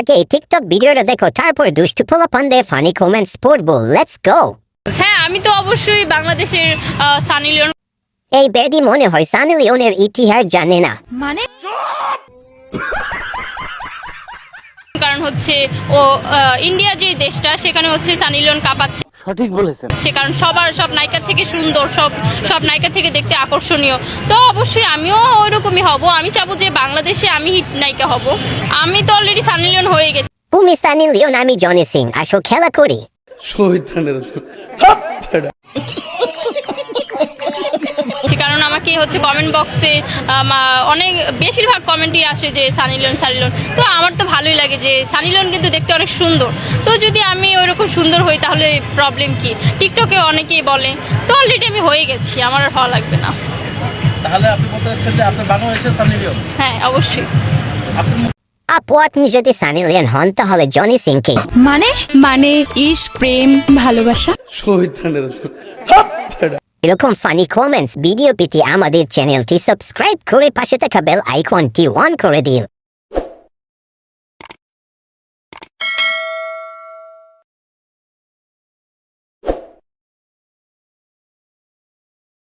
আগে টিকটক ভিডিওটা দেখো তারপর দুষ্টু পোলা দে ফানি কমেন্টস পড়ব লেটস গো হ্যাঁ আমি তো অবশ্যই বাংলাদেশের সানি লিওন এই বেদি মনে হয় সানি লিওনের ইতিহাস জানে না। মানে? কারণ হচ্ছে ও ইন্ডিয়া যে দেশটা সেখানে হচ্ছে সানি লিওন কাঁপাচ্ছে। সঠিক বলেছেন। সে কারণ সবার সব নায়িকার থেকে সুন্দর সব সব নায়িকা থেকে দেখতে আকর্ষণীয়। তো অবশ্যই আমিও ওইরকমই হব। আমি চাবো যে বাংলাদেশে আমি হিট নায়িকা হব। আমি তো অলরেডি সানি লিওন হয়ে গেছি। তুমি সানি লিওন আমি জনি সিং। আসো খেলা করি। কারণ আমাকে হচ্ছে কমেন্ট বক্সে অনেক বেশিরভাগ কমেন্টই আসে যে সানি লিওন সানি লিওন তো আমার তো ভালোই লাগে যে সানি লিওন কিন্তু দেখতে অনেক সুন্দর। তো যদি আমি ওইরকম সুন্দর হই তাহলে প্রবলেম কি? টিকটকে অনেকেই বলে তো অলরেডি আমি হয়ে গেছি আমার আর হওয়া লাগবে না। তাহলে আপনি বলতে চাচ্ছেন যে আপনি বাংলাদেশের সানি হ্যাঁ অবশ্যই। আপনি আপু আপনি যদি সানি লিওন হন তাহলে জনি সিং কে? মানে মানে ইস প্রেম ভালোবাসা। এরকম ফানি কমেন্টস ভিডিও পেতে আমাদের চ্যানেলটি সাবস্ক্রাইব করে পাশে থাকা বেল আইকনটি অন করে দিন